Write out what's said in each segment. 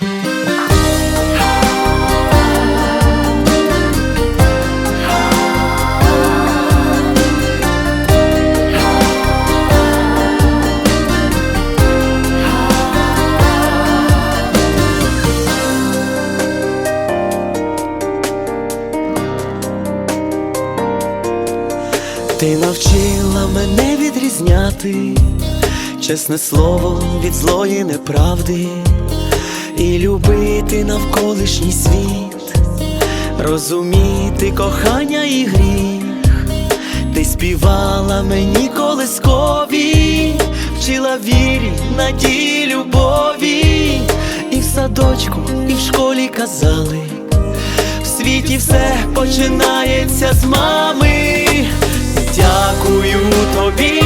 Ти навчила мене відрізняти чесне слово від злої неправди і любити навколишній світ, розуміти кохання і гріх. Ти співала мені колискові, вчила вірі, надії, любові, і в садочку, і в школі казали. В світі все починається з мами. Дякую тобі,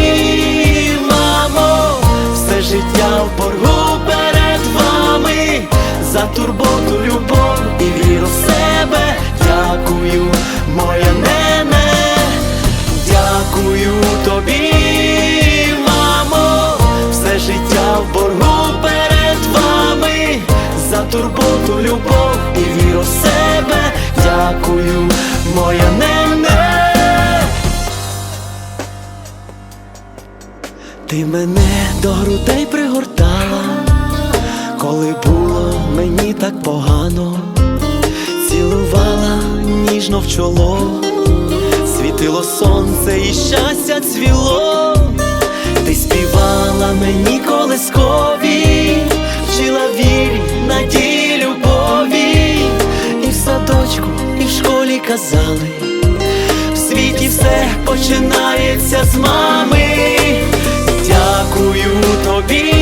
мамо, все життя в боргу турботу, любов і віру в себе. Дякую, моя нене, дякую тобі, мамо, все життя в боргу перед вами за турботу, любов і віру в себе. Дякую, моя нене. Ти мене до грудей пригортала, коли було мені так погано, цілувала ніжно в чоло, світило сонце і щастя цвіло, ти співала мені колискові, вчила вірі, надії, любові, і в садочку, і в школі казали. В світі все починається з мами. Дякую тобі,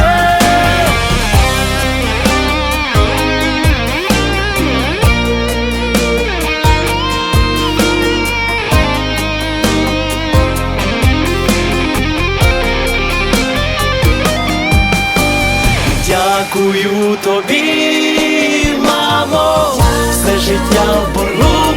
Дякую тобі, мамо, все життя в боргу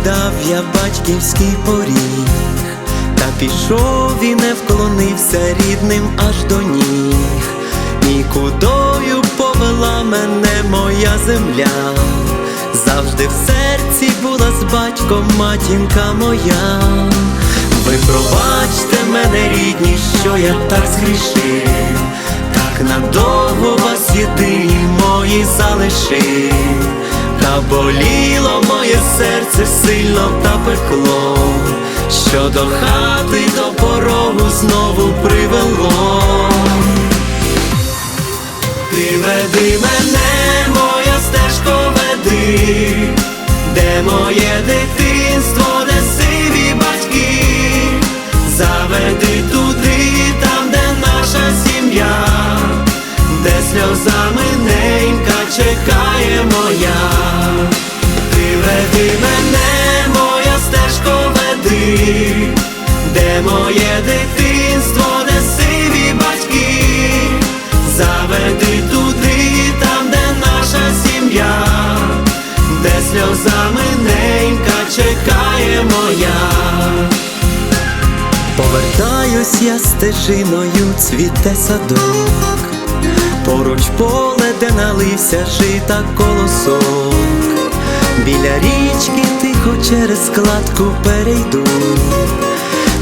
покидав я батьківський поріг, та пішов і не вклонився рідним аж до ніг. Нікудою повела мене моя земля, завжди в серці була з батьком матінка моя. Ви пробачте мене, рідні, що я так згрішив, так надовго вас єдині мої залишив. Та боліло моє серце сильно та пекло, що до хати до порогу знову привело. Ти веди мене, моя стежко веди, де моє дитинство, де сиві батьки, заведи туди, там, де наша сім'я, де сльозами ненька чекає моя. Ти мене, моя стежко веди, де моє дитинство, де сиві батьки, заведи туди, там, де наша сім'я, де сльозами ненька чекає моя. Повертаюсь я стежиною, цвіте садок, поруч поле, де налився жита колосок. Біля річки тихо через складку перейду,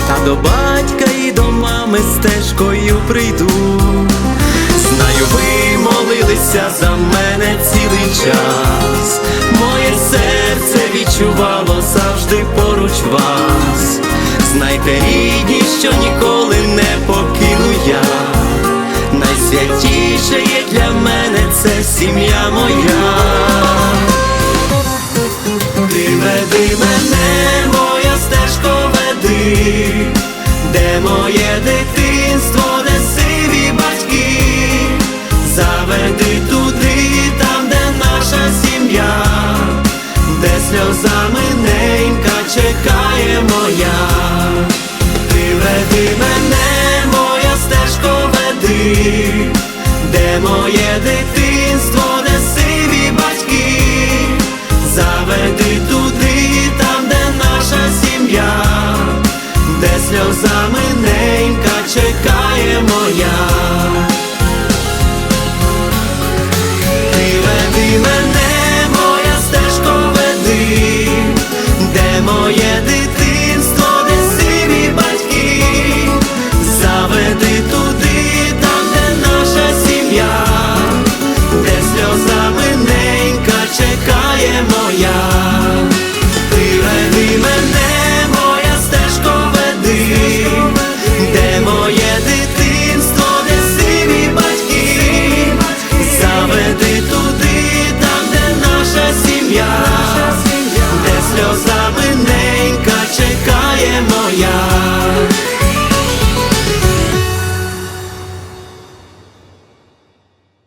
та до батька і до мами стежкою прийду. Знаю, ви молилися за мене цілий час. Моє серце відчувало завжди поруч вас. Знайте, рідні, що ніколи не покину я. Найсвятіше є для мене це сім'я моя. Ти мене, моя стежко веди, де моє дитинство, де сиві батьки, заведи туди, там, де наша сім'я, де сльозами ненька чекає моя. Ти веди мене, моя стежко веди, де моє дитинство.